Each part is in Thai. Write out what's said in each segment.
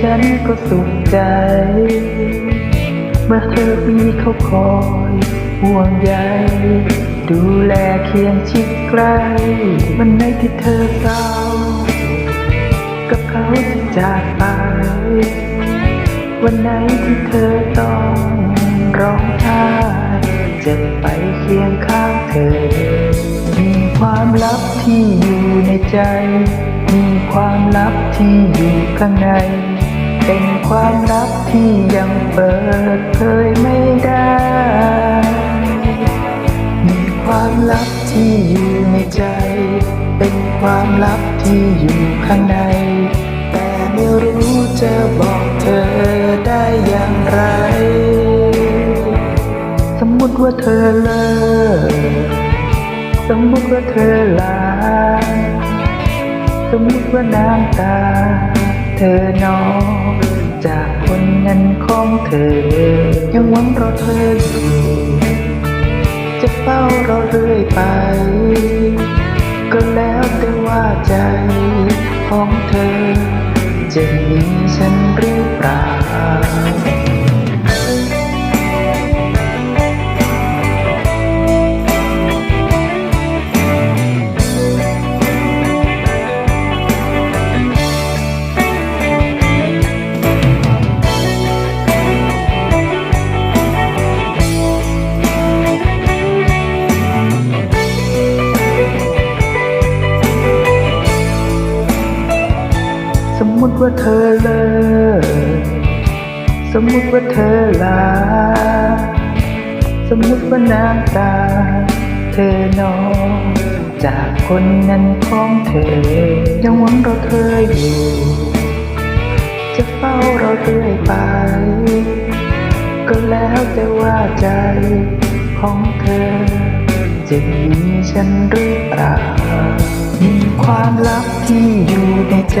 ฉันก็สุขใจ เมื่อเธอมีเขาคอยห่วงใยดูแลเคียงชิดใกล้วันไหนที่เธอเศร้า กับเขาจะจากไป วันไหนที่เธอต้องร้องไห้จะไปเคียงข้างเธอ มีความลับที่อยู่ในใจ มีความลับที่อยู่ข้างใน เป็นความลับที่ยังเปิดเผยไม่ได้ มีความลับที่อยู่ในใจ เป็นความลับที่อยู่ข้างใน แต่ไม่รู้จะบอกเธอได้อย่างไร สมมติว่าเธอเลิก สมมติว่าเธอลา สมมติว่าน้ำตา เธอนอง จากคนนั้นของเธอ ยังหวังรอเธออยู่ จะเฝ้ารอเรื่อยไป ก็แล้วแต่ว่าใจของเธอ จะมีฉันหรือเปล่า มมติว่าเธอเลิกสมมติว่าเธอลา สมมติว่าน้ำตา เธอนองจากคนนั้นของเธอ ยังหวังรอเธออยู่ จะเฝ้ารอเรื่อยไป ก็แล้วแต่ว่าใจของเธอ จะมีฉันหรือเปล่ามีความลับที่อยู่ในใจ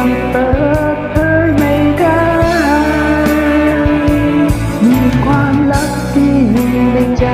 ยังเปิดเผยไม่ได้ มีความลับที่อยู่ในใจ